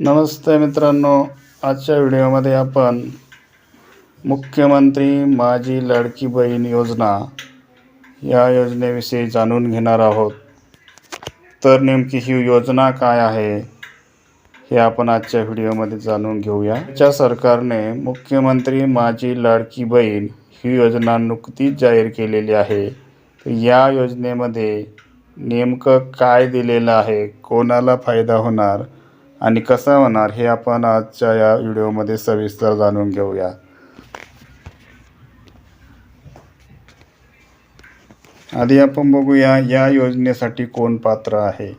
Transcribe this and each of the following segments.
नमस्ते मित्रांनो आजच्या व्हिडिओमध्ये आपण मुख्यमंत्री माझी लाडकी बहीण योजना या योजनेविषयी जाणून घेणार आहोत. तर नेमकी ही योजना काय आहे हे आपण आजच्या व्हिडिओमध्ये जाणून घेऊया. च्या सरकारने मुख्यमंत्री माझी लाडकी बहीण ही योजना नुकतीच जाहीर केलेली आहे. तर या योजनेमध्ये नेमकं काय दिलेलं आहे कोणाला फायदा होणार आणि कसा होणार हे आपण आजच्या या व्हिडिओमध्ये सविस्तर जाणून घेऊया. आधी आपण बघूया या योजनेसाठी कोण पात्र आहे.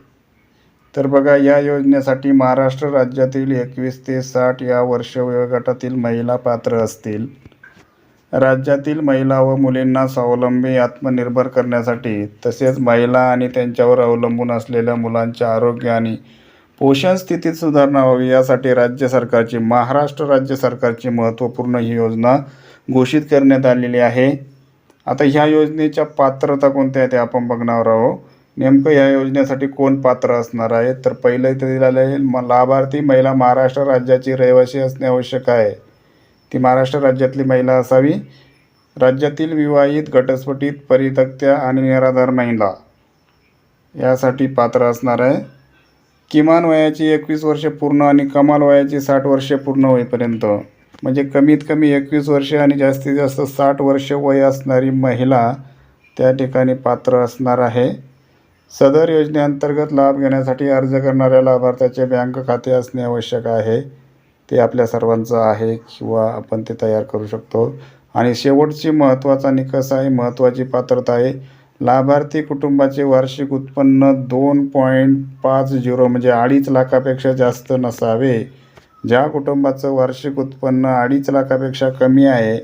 तर बघा या योजनेसाठी महाराष्ट्र राज्यातील एकवीस ते साठ या वर्ष वयोगटातील महिला पात्र असतील. राज्यातील महिला व मुलींना स्वावलंबी आत्मनिर्भर करण्यासाठी तसेच महिला आणि त्यांच्यावर अवलंबून असलेल्या मुलांच्या आरोग्य आणि पोषण स्थितीत सुधारणा व्हावी यासाठी राज्य सरकारची महाराष्ट्र राज्य सरकारची महत्त्वपूर्ण ही योजना घोषित करण्यात आलेली आहे. आता ह्या योजनेच्या पात्रता कोणत्या आहेत ते आपण बघणार आहोत. नेमकं या योजनेसाठी कोण पात्र असणार आहे? तर पहिलं तरी दिलेलं आहे म लाभार्थी महिला महाराष्ट्र राज्याची रहिवासी असणे आवश्यक आहे. ती महाराष्ट्र राज्यातली महिला असावी. राज्यातील विवाहित घटस्फोटित परितक्त्या आणि निराधार महिला यासाठी पात्र असणार आहे. किमान वयाची एकवीस वर्षे पूर्ण आणि कमाल वयाची साठ वर्षे पूर्ण होईपर्यंत. म्हणजे कमीत कमी एकवीस वर्षे आणि जास्तीत जास्त साठ वर्षे वय असणारी महिला त्या ठिकाणी पात्र असणार आहे. सदर योजनेअंतर्गत लाभ घेण्यासाठी अर्ज करणाऱ्या लाभार्थ्याचे बँक खाते असणे आवश्यक आहे. ते आपल्या सर्वांचं आहे किंवा आपण ते तयार करू शकतो. आणि शेवटची महत्त्वाचा निकष आहे महत्त्वाची पात्रता आहे. लाभार्थी कुटुंबाचे वार्षिक उत्पन्न दोन पॉईंट पाच झिरो म्हणजे अडीच लाखापेक्षा जास्त नसावे. ज्या कुटुंबाचं वार्षिक उत्पन्न अडीच लाखापेक्षा कमी आहे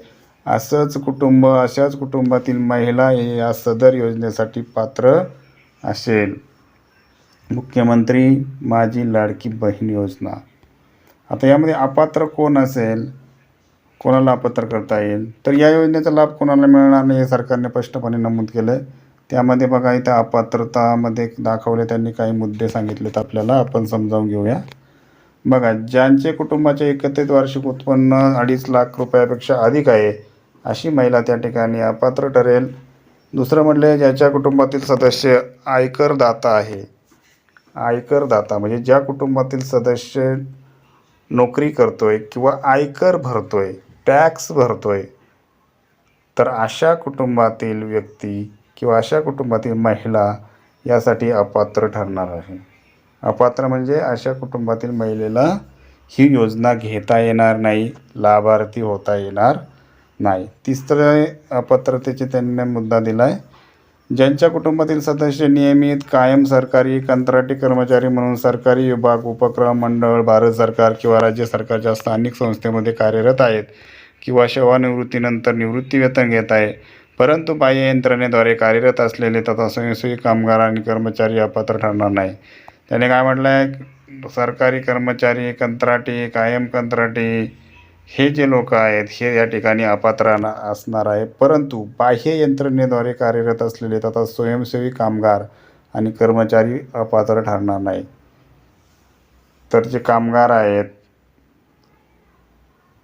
असंच कुटुंब अशाच कुटुंबातील महिला हे या सदर योजनेसाठी पात्र असेल. मुख्यमंत्री माझी लाडकी बहीण योजना. आता यामध्ये अपात्र कोण असेल? कोणाला अपात्र करता येईल? तर या योजनेचा लाभ कोणाला मिळणार नाही हे सरकारने स्पष्टपणे नमूद केलं आहे त्यामध्ये बघा इथं अपात्रतामध्ये दाखवले त्यांनी काही मुद्दे सांगितलेत आपल्याला. आपण समजावून घेऊया. बघा ज्यांचे कुटुंबाचे एकत्रित वार्षिक उत्पन्न अडीच लाख रुपयापेक्षा अधिक आहे अशी महिला त्या ठिकाणी अपात्र ठरेल. दुसरं म्हटलं ज्याच्या कुटुंबातील सदस्य आयकरदाता आहे. आयकरदाता म्हणजे ज्या कुटुंबातील सदस्य नोकरी करतोय किंवा आयकर भरतोय टॅक्स भरतोय तर अशा कुटुंबातील व्यक्ती किंवा अशा कुटुंबातील महिला यासाठी अपात्र ठरणार आहे. अपात्र म्हणजे अशा कुटुंबातील महिलेला ही योजना घेता येणार नाही लाभार्थी होता येणार नाही. तिसरं अपात्रतेचे त्यांनी मुद्दा दिला आहे ज्यांच्या कुटुंबातील सदस्य नियमित कायम सरकारी कंत्राटी कर्मचारी म्हणून सरकारी विभाग उपक्रम मंडळ भारत सरकार किंवा राज्य सरकारच्या स्थानिक संस्थेमध्ये कार्यरत आहेत किंवा सेवानिवृत्तीनंतर निवृत्ती वेतन घेत आहे परंतु बाह्य यंत्रणेद्वारे कार्यरत असलेले तथा स्वयंसेवी कामगार आणि कर्मचारी अपात्र ठरणार नाही. त्याने काय म्हटलं आहे सरकारी कर्मचारी कंत्राटी कायम कंत्राटी हे जे लोक आहेत हे या ठिकाणी अपात्र असणार आहे. परंतु बाह्य यंत्रणेद्वारे कार्यरत असलेले तथा स्वयंसेवी कामगार आणि कर्मचारी अपात्र ठरणार नाही. तर जे कामगार आहेत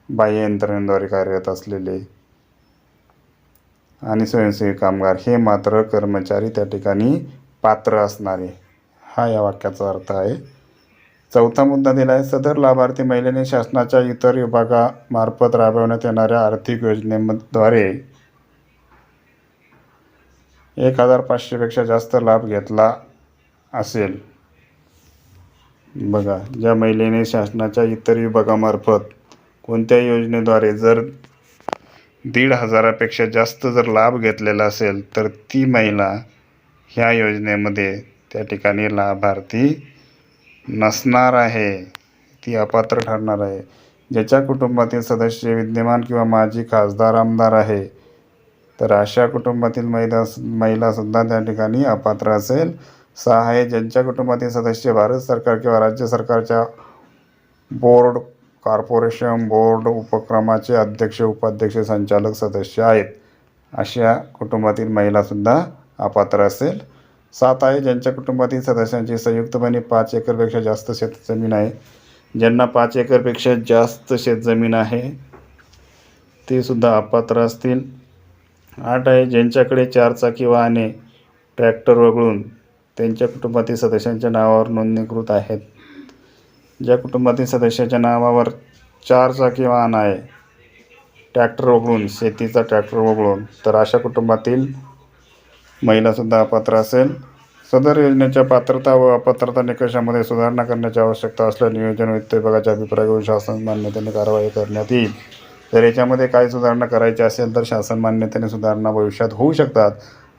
बाह्य यंत्रणेद्वारे कार्यरत असलेले आणि स्वयंसेवी कामगार हे मात्र कर्मचारी त्या ठिकाणी पात्र असणारे. हा या वाक्याचा अर्थ आहे. चौथा मुद्दा दिला आहे. सदर लाभार्थी महिलेने शासनाच्या इतर विभागामार्फत राबवण्यात येणाऱ्या आर्थिक योजनेद्वारे एक हजार पाचशेपेक्षा जास्त लाभ घेतला असेल. बघा ज्या महिलेने शासनाच्या इतर विभागामार्फत कोणत्या योजनेद्वारे जर दीड हजारापेक्षा जास्त जर लाभ घेतलेला असेल तर ती महिला ह्या योजनेमध्ये त्या ठिकाणी लाभार्थी नसणार आहे. ती अपात्र ठरणार आहे. ज्याच्या कुटुंबातील सदस्य विद्यमान किंवा माजी खासदार आमदार आहे तर अशा कुटुंबातील महिला महिलासुद्धा त्या ठिकाणी अपात्र असेल. सहा आहे ज्यांच्या कुटुंबातील सदस्य भारत सरकार किंवा राज्य सरकारच्या बोर्ड कॉर्पोरेशन बोर्ड उपक्रमाचे अध्यक्ष उपाध्यक्ष संचालक सदस्य आहेत. अशा कुटुंबातील महिलासुद्धा अपात्र असेल. सात आहे ज्यांच्या कुटुंबातील सदस्यांची संयुक्तपणे पाच एकरपेक्षा जास्त शेतजमीन आहे. ज्यांना पाच एकरपेक्षा जास्त शेतजमीन आहे ते सुद्धा अपात्र असतील. आठ आहे ज्यांच्याकडे चारचाकी वाहने ट्रॅक्टर वगळून त्यांच्या कुटुंबातील सदस्यांच्या नावावर नोंदणीकृत आहेत. ज्या कुटुंबातील सदस्याच्या नावावर चारचाकी वाहन आहे ट्रॅक्टर वगळून शेतीचा ट्रॅक्टर वगळून तर अशा कुटुंबातील महिलासुद्धा अपात्र असेल. सदर योजनेच्या पात्रता व अपात्रता निकषामध्ये सुधारणा करण्याची आवश्यकता असल्यास नियोजन वित्त विभागाच्या अभिप्रायावरून शासन मान्यतेने कारवाई करण्यात येईल. जर याच्यामध्ये काय सुधारणा करायची असेल तर शासन मान्यतेने सुधारणा भविष्यात होऊ शकतात.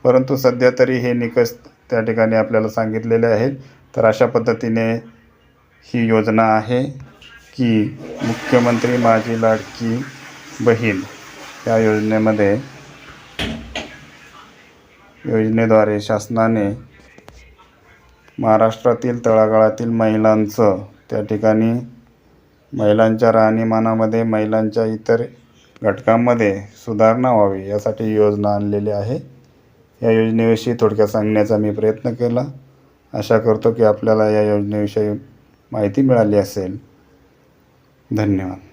परंतु सध्या तरी हे निकष त्या ठिकाणी आपल्याला सांगितलेले आहेत. तर अशा पद्धतीने ही योजना आहे की मुख्यमंत्री माझी लाडकी बहीण या योजनेमध्ये योजनेद्वारे शासनाने महाराष्ट्रातील तळागाळातील महिलांचं त्या ठिकाणी महिलांच्या राहणीमानामध्ये महिलांच्या इतर घटकांमध्ये सुधारणा व्हावी यासाठी योजना आणलेली आहे. या योजनेविषयी थोडक्यात सांगण्याचा मी प्रयत्न केला. आशा करतो की आपल्याला या योजनेविषयी माहिती मिळाली असेल. धन्यवाद.